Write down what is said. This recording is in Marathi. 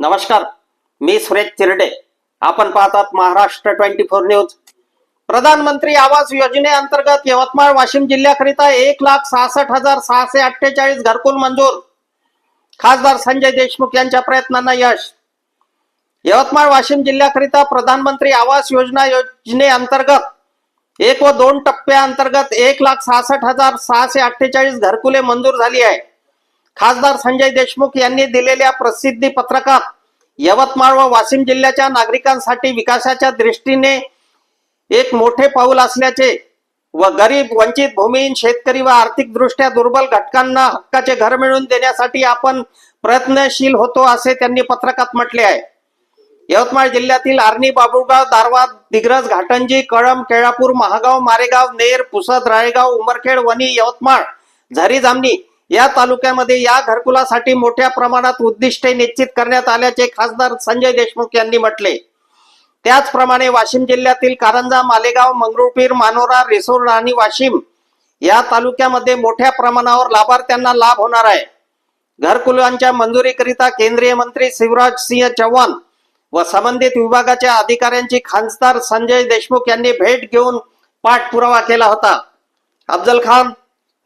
नमस्कार मी सुरेश चिरडे. आपण पाहतात महाराष्ट्र ट्वेंटी फोर न्यूज. प्रधानमंत्री आवास योजनेअंतर्गत यवतमाळ वाशिम जिल्ह्याकरिता एक लाख सहासष्ट हजार सहाशे अठ्ठेचाळीस घरकुल मंजूर. खासदार संजय देशमुख यांच्या प्रयत्नांना यश. यवतमाळ वाशिम जिल्ह्याकरिता प्रधानमंत्री आवास योजना योजनेअंतर्गत एक व दोन टप्प्याअंतर्गत एक लाख सहासष्ट हजार सहाशे अठ्ठेचाळीस घरकुले मंजूर झाली आहे. खासदार संजय देशमुख यांनी दिलेल्या प्रसिद्धी पत्रकात यवतमाळ व वाशिम जिल्ह्याच्या नागरिकांसाठी विकासाच्या दृष्टीने एक मोठे पाऊल असल्याचे व गरीब वंचित भूमिहीन शेतकरी व आर्थिक दृष्ट्या दुर्बल घटकांना हक्काचे घर मिळवून देण्यासाठी आपण प्रयत्नशील होतो असे त्यांनी पत्रकात म्हटले आहे. यवतमाळ जिल्ह्यातील आर्णी बाबुळगाव दारवा दिग्रज घाटंजी कळम केळापूर महागाव मारेगाव नेर पुसद राळेगाव उमरखेड वणी यवतमाळ झरी जामणी या तालुक्यामध्ये या घरकुलासाठी मोठ्या प्रमाणात उद्दिष्टे निश्चित करण्यात आल्याचे खासदार संजय देशमुख यांनी म्हटले. त्याचप्रमाणे वाशिम जिल्ह्यातील कारंजा मालेगाव मंगरुळपीर मानोरा रिसोड आणि वाशिम या तालुक्यामध्ये मोठ्या प्रमाणावर लाभार्थ्यांना लाभ होणार आहे. घरकुलांच्या मंजुरीकरिता केंद्रीय मंत्री शिवराज सिंह चौहान व संबंधित विभागाच्या अधिकाऱ्यांची खासदार संजय देशमुख यांनी भेट घेऊन पाठपुरावा केला होता. अफजल खान